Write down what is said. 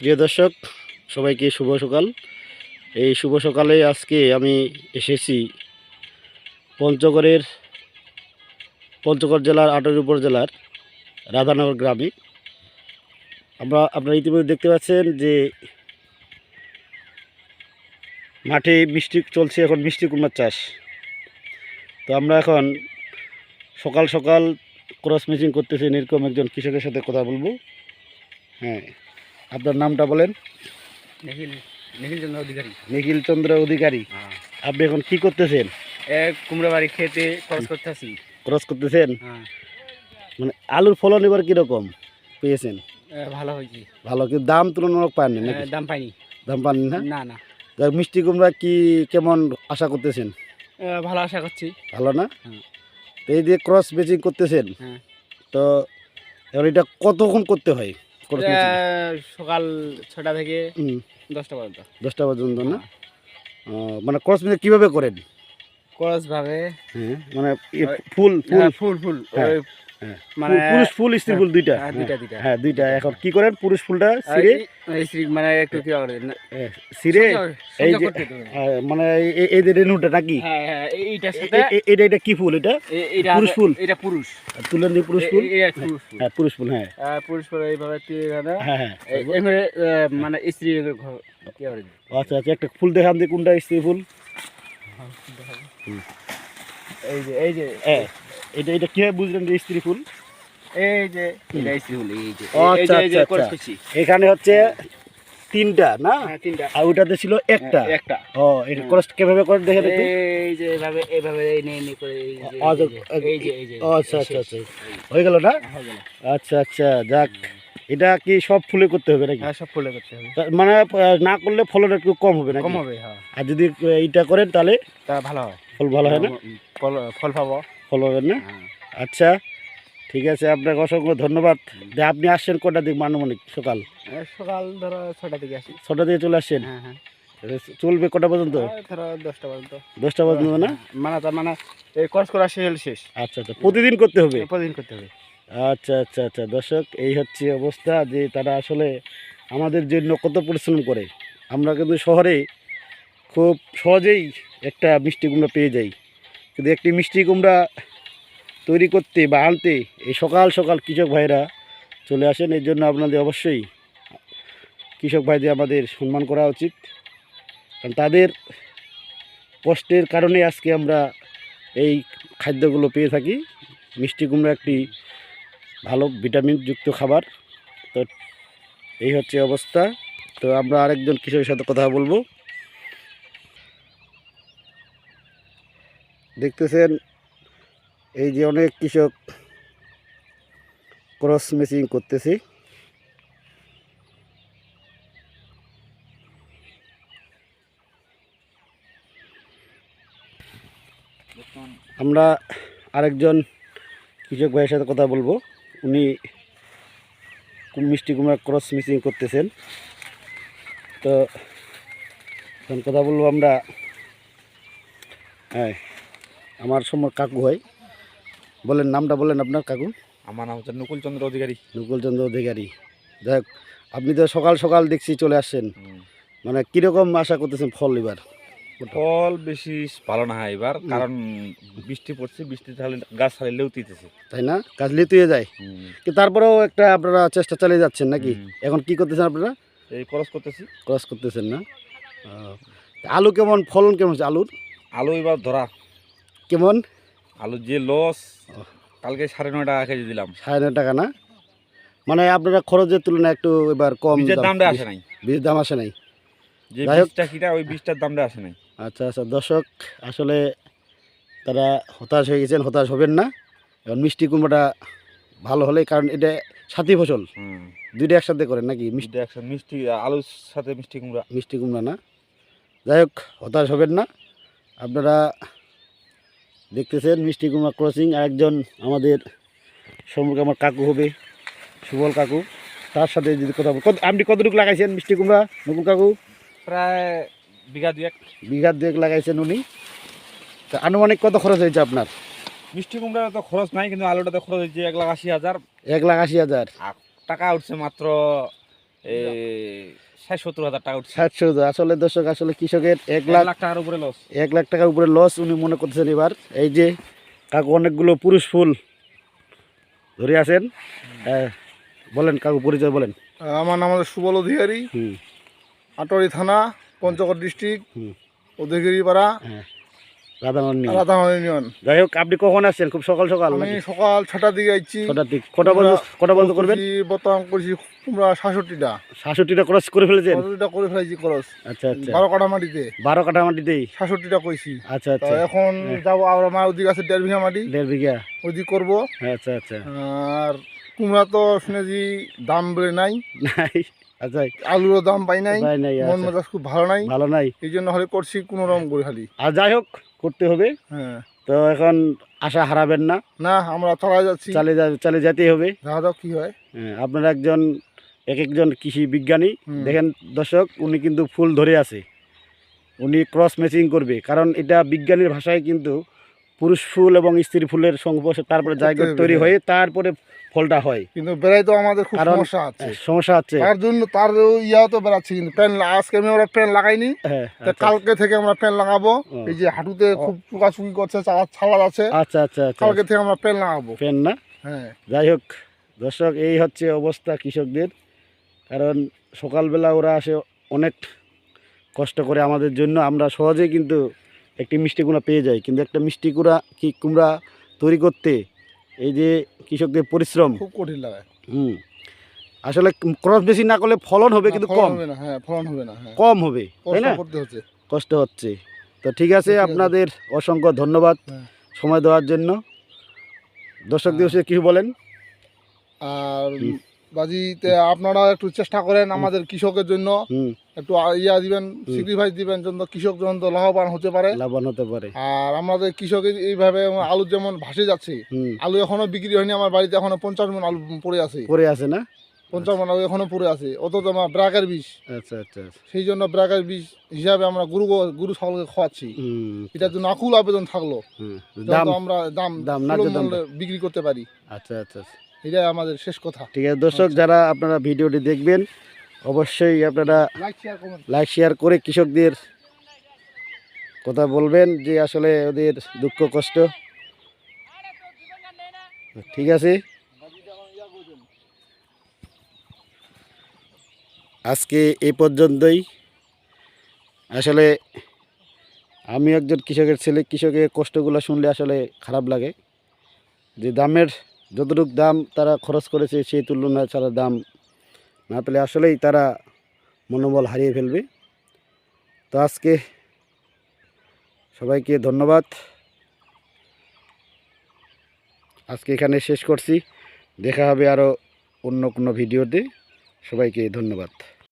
প্রিয় দর্শক, সবাইকে শুভ সকাল। এই শুভ সকালে আজকে আমি এসেছি পঞ্চগড়ের পঞ্চগড় জেলার আটর উপজেলার রাধানগর গ্রামে। আমরা আপনারা ইতিমধ্যে দেখতে পাচ্ছেন যে মাঠে মিষ্টি চলছে, এখন মিষ্টি কুমড়ার চাষ। তো আমরা এখন সকাল সকাল ক্রস ম্যাচিং করতেছেন এরকম একজন কৃষকের সাথে কথা বলব। হ্যাঁ আপনার নামটা বলেন? নিখিল নিখিল চন্দ্র অধিকারী। নিখিল চন্দ্র অধিকারী। আপনি এখন কি করতেছেন? কুমড়া বাড়ি খেতে ক্রস করতেছেন? হ্যাঁ। মানে আলুর ফলন এবার কীরকম পেয়েছেন? ভালো হয়েছে। ভালো কিন্তু দাম তুলনামূলক পাননি নাকি? দাম পাইনি। দাম পাননি না? না না। মিষ্টি কুমড়া কি কেমন আশা করতেছেন? ভালো আশা করছি। ভালো না? হ্যাঁ। তো এই যে ক্রস বেচিং করতেছেন? হ্যাঁ। তো এবার এটা কতক্ষণ করতে হয়? সকাল ছটা থেকে দশটা পর্যন্ত। দশটা পর্যন্ত না? মানে ক্রস মিলে কীভাবে করেন? ক্রস ভাবে হ্যাঁ মানে ফুল ফুল। হ্যাঁ, ফুল ফুল। হ্যাঁ। মানে পুরুষ ফুল স্ত্রী ফুল দুইটা? হ্যাঁ, দুইটা দুইটা। হ্যাঁ দুইটা। এখন কি করেন? পুরুষ ফুলটা সিরে মানে একটু কি করে সিরে এই যে মানে এই- যে রেনুটা নাকি? হ্যাঁ হ্যাঁ এইটার সাথে এটা এটা কি ফুল এটা? পুরুষ ফুল? এটা পুরুষ। তুলেন দিয়ে পুরুষ ফুল। হ্যাঁ পুরুষ ফুল হ্যাঁ। পুরুষ ফুল এইভাবে হ্যাঁ হ্যাঁ। মানে স্ত্রী কি করে আচ্ছা আচ্ছা একটা ফুল দেখান দিয়ে কোনটা স্ত্রী ফুল। এই যে এই যে হ্যাঁ। এটা এটা কীভাবে বুঝলেন যে স্ত্রী ফুল? এই যে এটা স্ত্রী ফুল এই যে। আচ্ছা, আচ্ছা, আচ্ছা। এখানে হচ্ছে তিনটা না? হ্যাঁ তিনটা। আর ওটাতে ছিল একটা। হ্যাঁ, একটা। ও এটা ক্রস কীভাবে করে দেখে দেখি? এই যে এভাবে এভাবে এই নে নে করে এই যে আচ্ছা, এই যে, এই যে আচ্ছা আচ্ছা আচ্ছা। হয়ে গেল না? আচ্ছা আচ্ছা যাক। এটা কি সব ফুলে করতে হবে নাকি? হ্যাঁ সব ফুলে করতে হবে। মানে না করলে ফলন একটু কম হবে নাকি? কম হবে হ্যাঁ। আর যদি এইটা করেন তাহলে তা ভালো হয়। ফল ভালো হয় না? ফল ফল পাবো। হবে না? হ্যাঁ। আচ্ছা ঠিক আছে আপনাকে অসংখ্য ধন্যবাদ। যে আপনি আসছেন কটা দিক মানমনিক সকাল? সকাল ধরো ছটা থেকে আসি। ছটা দিয়ে চলে আসছেন? হ্যাঁ হ্যাঁ। চলবে কটা পর্যন্ত? ধরো দশটা পর্যন্ত। দশটা পর্যন্ত না? মানে তার মানে এই কোর্স করা শেষ শেষ। আচ্ছা আচ্ছা প্রতিদিন করতে হবে? প্রতিদিন করতে হবে। আচ্ছা আচ্ছা আচ্ছা দর্শক এই হচ্ছে অবস্থা যে তারা আসলে আমাদের জন্য কত পরিশ্রম করে। আমরা কিন্তু শহরে খুব সহজেই একটা মিষ্টি কুমড়া পেয়ে যাই। কিন্তু একটি মিষ্টি কুমড়া তৈরি করতে বা আনতে এই সকাল সকাল কৃষক ভাইরা চলে আসেন, এর জন্য আপনাদের অবশ্যই কৃষক ভাইদের আমাদের সম্মান করা উচিত। কারণ তাদের কষ্টের কারণে আজকে আমরা এই খাদ্যগুলো পেয়ে থাকি। মিষ্টি কুমড়া একটি ভালো ভিটামিনযুক্ত খাবার। তো এই হচ্ছে অবস্থা। তো আমরা আরেকজন কৃষকের সাথে কথা বলব। দেখতেছেন এই যে অনেক কৃষক ক্রস মেচিং করতেছি। আমরা আরেকজন কৃষক ভাইয়ের সাথে কথা বলব। উনি মিষ্টি কুমড়া ক্রস মিসিং করতেছেন। তো কথা বলব আমরা। হ্যাঁ। আমার সময় কাকু হয়। বলেন নামটা বলেন আপনার কাকু। আমার নাম হচ্ছে নকুল চন্দ্র অধিকারী। নকুলচন্দ্র অধিকারী। যাই হোক, আপনি তো সকাল সকাল দেখছি চলে আসছেন। মানে কীরকম আশা করতেছেন ফল এবার? ফল বেশি ভালো না হয় এবার কারণ বৃষ্টি পড়ছে বৃষ্টি তাহলে গাছ তাহলে লেউতিতেছে তাই না? কাজ লিতুয়ে যায়। তারপরেও একটা আপনারা চেষ্টা চালিয়ে যাচ্ছেন নাকি? এখন কি করতেছেন আপনারা? এই খরচ করতেছি। ক্রস করতেছেন না? আলু কেমন ফলন কেমন হচ্ছে আলুর? আলু এবার ধরা। কেমন? আলু যে লস কালকে সাড়ে নয় টাকা কেজি দিলাম। সাড়ে নয় টাকা না? মানে আপনারা খরচের তুলনায় একটু এবার কম দামটা আসে নাই। বীজের দাম আসে নাই। যে। বীজটা কিনা ওই বীজটার দামটা আসে নাই। আচ্ছা আচ্ছা দর্শক আসলে তারা হতাশ হয়ে গেছেন হতাশ হবেন না। এখন মিষ্টি কুমড়োটা ভালো হলে কারণ এটা সাথী ফসল। দুইটা একসাথে করেন নাকি মিষ্টি? একসাথে মিষ্টি আলুর সাথে মিষ্টি কুমড়া। মিষ্টি কুমড়া না? যাই হোক হতাশ হবেন না। আপনারা দেখতেছেন মিষ্টি কুমড়া ক্রসিং আরেকজন আমাদের সম্পর্কে আমার কাকু হবে সুবল কাকু। তার সাথে যদি কথা বল কত- আপনি কতটুকু লাগাইছেন মিষ্টি কুমড়া নকুল কাকু? প্রায় বিঘা দুয়েক। বিঘা দুয়েক লাগাইছেন উনি। তা আনুমানিক কত খরচ হয়েছে আপনার? মিষ্টি কুমড়া তো খরচ নাই কিন্তু আলুটাতে খরচ হয়েছে এক লাখ আশি হাজার। এক লাখ আশি হাজার। টাকা উঠছে মাত্র আসলে দর্শক আসলে কৃষকের এক লাখ লাখ টাকার উপরে লস এক লাখ টাকার উপরে লস উনি মনে করতেছেন এবার। এই যে কাকু অনেকগুলো পুরুষ ফুল ধরে আছেন। হ্যাঁ, বলেন কাকু পরিচয় বলেন। আমার নাম সুবল অধিকারী। হুম। আটোয়ারি থানা পঞ্চগড় ডিস্ট্রিক্ট উদয়গিরি অধিকারী পাড়া হ্যাঁ রাধামণি ইউনিয়ন যাই হোক আপনি কখন আসছেন? খুব সকাল সকাল আমি সকাল ছটার দিকে আইছি। ছটার দিক। কটা বন্ধ কটা বন্ধ করবেন? বর্তমান করছি কুমড়া সাতষট্টিটা। সাতষট্টিটা ক্রস করে ফেলেছেন? করে খরচ আচ্ছা আচ্ছা। বারো কাঠা মাটিতে। বারো কাঠা মাটিতেই সাতষট্টিটা কইছি। আচ্ছা আচ্ছা। এখন হ্যাঁ। যাব আর আমার ওদিকে আছে দেড় বিঘা মাটি। দেড় বিঘা। ওদিক করব। আচ্ছা আচ্ছা। আর কুমড়া তো শুনেছি দাম বেড়ে নাই। নাই? আচ্ছা। আলুরও দাম পাই নাই। মন আচ্ছা। মেজাজ খুব ভালো নাই। ভালো নাই। এই জন্য হলে করছি কোনো রকম করে খালি। আর যাই হোক করতে হবে। হ্যাঁ। তো এখন আশা হারাবেন না। না আমরা চালাই যাচ্ছি। চালিয়ে যেতেই হবে। দেখা যাক কি হয়। হ্যাঁ, আপনারা একজন এক একজন কৃষি বিজ্ঞানী। দেখেন দর্শক উনি কিন্তু ফুল ধরে আছে। উনি ক্রস ম্যাচিং করবে। কারণ এটা বিজ্ঞানীর ভাষায় কিন্তু পুরুষ ফুল এবং স্ত্রী ফুলের সংঘর্ষ তারপরে জায়গা তৈরি হ্যাঁ। হয়ে তারপরে ফলটা হয়। কিন্তু বেড়াই তো আমাদের খুব সমস্যা আছে। সমস্যা হচ্ছে তার জন্য তার ইয়াও তো বেড়াচ্ছে কিন্তু প্যান আজকে আমি আমরা প্যান লাগাইনি। হ্যাঁ আচ্ছা, কালকে থেকে আমরা প্যান লাগাবো। এই যে হাঁটুতে খুব চুকাচুকি করছে চালা- ছালা আছে। আচ্ছা আচ্ছা আচ্ছা। কালকে থেকে আমরা প্যান লাগাবো। প্যান না? হ্যাঁ। যাই হোক দর্শক এই হচ্ছে অবস্থা কৃষকদের। কারণ সকালবেলা ওরা আসে অনেক কষ্ট করে আমাদের জন্য। আমরা সহজেই কিন্তু একটি মিষ্টি কুমড়া পেয়ে যাই। কিন্তু একটা মিষ্টি কুড়া কি কুমড়া তৈরি করতে এই যে কৃষকদের পরিশ্রম। খুব কঠিন লাগে। হুম। আসলে ক্রস বেশি না করলে ফলন হবে কিন্তু কম। হবে না হ্যাঁ ফলন হবে না হ্যাঁ। কম হবে তাই না? কষ্ট হচ্ছে। তো ঠিক আছে আপনাদের অসংখ্য ধন্যবাদ হ্যাঁ। সময় দেওয়ার জন্য। দর্শক হ্যাঁ। দিবসে কিছু বলেন? আর। বাজিতে আপনারা একটু চেষ্টা করেন আমাদের কৃষকের জন্য। একটু ইয়া দিবেন স্যাক্রিফাইস দিবেন যেন কৃষক তো লাভবান হতে পারে। লাভবান হতে পারে। আর আমাদের কৃষকের এইভাবে আলু যেমন ভাসে যাচ্ছে আলু এখনও বিক্রি হয়নি আমার বাড়িতে এখনও পঞ্চাশ মন আলু পড়ে আছে। পরে আছে না? পঞ্চাশ মন আলু এখনও পড়ে আছে অথচ আমার ব্রাকের বিষ। আচ্ছা আচ্ছা আচ্ছা। সেই জন্য ব্রাকের বিষ হিসাবে আমরা গরু গরু ছাগলকে খাওয়াচ্ছি। হুম এটার জন্য আকুল আবেদন থাকল। তো আমরা দাম দাম, বিক্রি করতে পারি। আচ্ছা আচ্ছা। আচ্ছা। এটাই আমাদের শেষ কথা। ঠিক আছে দর্শক যারা আপনারা ভিডিওটি দেখবেন অবশ্যই আপনারা লাইক শেয়ার লাইক শেয়ার করে কৃষকদের কথা বলবেন যে আসলে ওদের দুঃখ কষ্ট। ঠিক আছে? আজকে এই পর্যন্তই। আসলে আমি একজন কৃষকের ছেলে কৃষকের কষ্টগুলো শুনলে আসলে খারাপ লাগে। যে দামের যতটুকু দাম তারা খরচ করেছে সেই তুলনায় ছাড়া দাম না পেলে আসলেই তারা মনোবল হারিয়ে ফেলবে। তো আজকে সবাইকে ধন্যবাদ। আজকে এখানে শেষ করছি। দেখা হবে আরও অন্য কোনো ভিডিওতে। সবাইকে ধন্যবাদ।